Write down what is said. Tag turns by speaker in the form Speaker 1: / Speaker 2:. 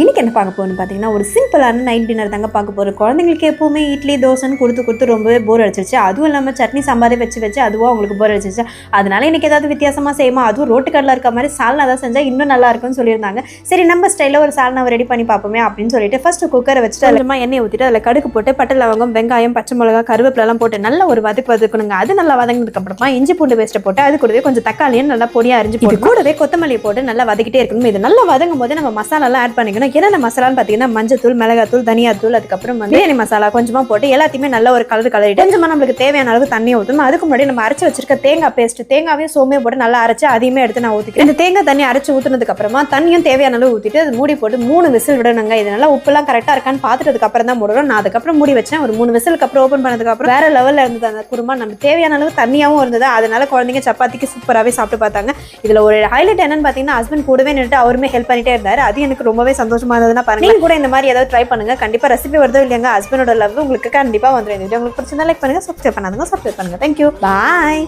Speaker 1: இன்னைக்கு என்ன பார்க்க போகணும்னு பார்த்தீங்கன்னா ஒரு சிம்பிளான நைட் டின்னர் தாங்க பார்க்க போகிறோம் குழந்தைங்களுக்கு எப்பவுமே இட்லி தோசைன்னு கொடுத்து கொடுத்து ரொம்பவே போர் அடிச்சிருச்சு. அதுவும் இல்லாமல் சட்னி சாம்பாரே வச்சு வச்சு அதுவும் அவங்களுக்கு போர் அடிச்சிருச்சு. அதனால இன்னைக்கு ஏதாவது வித்தியாசமாக செய்யுமா? அதுவும் ரோட்டு கடையில் இருக்க மாதிரி சால்னா தான் செஞ்சால் இன்னும் நல்லா இருக்கும்னு சொல்லியிருந்தாங்க. சரி நம்ம ஸ்டைலில் ஒரு சால்னாவை ரெடி பண்ணி பார்ப்போமே அப்படின்னு சொல்லிட்டு ஃபர்ஸ்ட் குக்கரை வச்சுட்டு அதில் எண்ணெய் ஊற்றிட்டு அதில் கடுகு போட்டு பட்டை லவங்கம் வெங்காயம் பச்சை மிளகா கருவேப்பிலலாம் போட்டு நல்ல ஒரு வதக்கு வதக்கணுங்க. அது நல்லா வதங்கினதுக்கு அப்புறமா இஞ்சி பூண்டு பேஸ்ட்டை போட்டு அது கூடவே கொஞ்சம் தக்காளியும் நல்லா பொடியாக அரிஞ்சு போட்டு கூடவே கொத்தமல்லியை போட்டு நல்லா வதக்கிட்டே இருக்கணும். இது நல்லா வதங்கும் போது நம்ம மசாலாலாம் ஆட் பண்ணிக்கணும். என்னென்ன மசாலான்னு பார்த்தீங்கன்னா மஞ்சத்தூள் மிளகாத்தூள் தனியாத்தூள் அதுக்கப்புறம் வந்து பிரியாணி மசாலா கொஞ்சமாக போட்டு எல்லாத்தையுமே நல்ல ஒரு கலர் கலரிட்டு கொஞ்சமாக நம்மளுக்கு தேவையான அளவு தண்ணி ஊற்றணும் அதுக்கு முன்னாடி நம்ம அரைச்சி வச்சிருக்க தேங்காய் பேஸ்ட் தேங்காயும் சோமையும் போட்டு நல்லா அரைச்சி அதையுமே எடுத்து நான் ஊற்றிக்கிறேன் இந்த தேங்காய் தண்ணி அரைச்சி ஊற்றுனதுக்கு அப்புறமா தண்ணியும் தேவையான அளவு ஊற்றிட்டு அது மூடி போட்டு மூணு விசில் விடணுங்க. இதனால உப்புலாம் கரெக்டாக இருக்கான்னு பார்த்துட்டு அப்புறம் தான் மூடணும். நான் அதுக்கப்புறம் மூடி வச்சேன். ஒரு மூணு விசிலுக்கு அப்புறம் ஓப்பன் பண்ணதுக்கு அப்புறம் வேற லெவலில் இருந்தது அந்த குருமா. நம்ம தேவையான அளவு தண்ணியாகவும் இருந்தது. அதனால குழந்தைங்க சப்பாத்திக்கு சூப்பராகவே சாப்பிட்டு பார்த்தாங்க. இதில் ஒரு ஹைலைட் என்னன்னு பார்த்தீங்கன்னா ஹஸ்பண்ட் கூடவே நின்றுட்டு அவருமே ஹெல்ப் பண்ணிட்டே இருந்தார். அது எனக்கு ரொம்பவே சந்தோஷம் இருந்ததுன்னா பாருங்க. நீங்க கூட இந்த மாதிரி ஏதாவது ட்ரை பண்ணுங்க. கண்டிப்பா ரெசிபி வருதோ இல்லையாங்க ஹஸ்பண்டோட லவ் உங்களுக்கு கண்டிப்பா வந்துடும் இந்த வீடியோ உங்களுக்கு பிடிச்சிருந்தா லைக் பண்ணுங்க சப்ஸ்கிரைப் பண்ணாதுங்க சப்ஸ்கிரைப் பண்ணுங்க. Thank you bye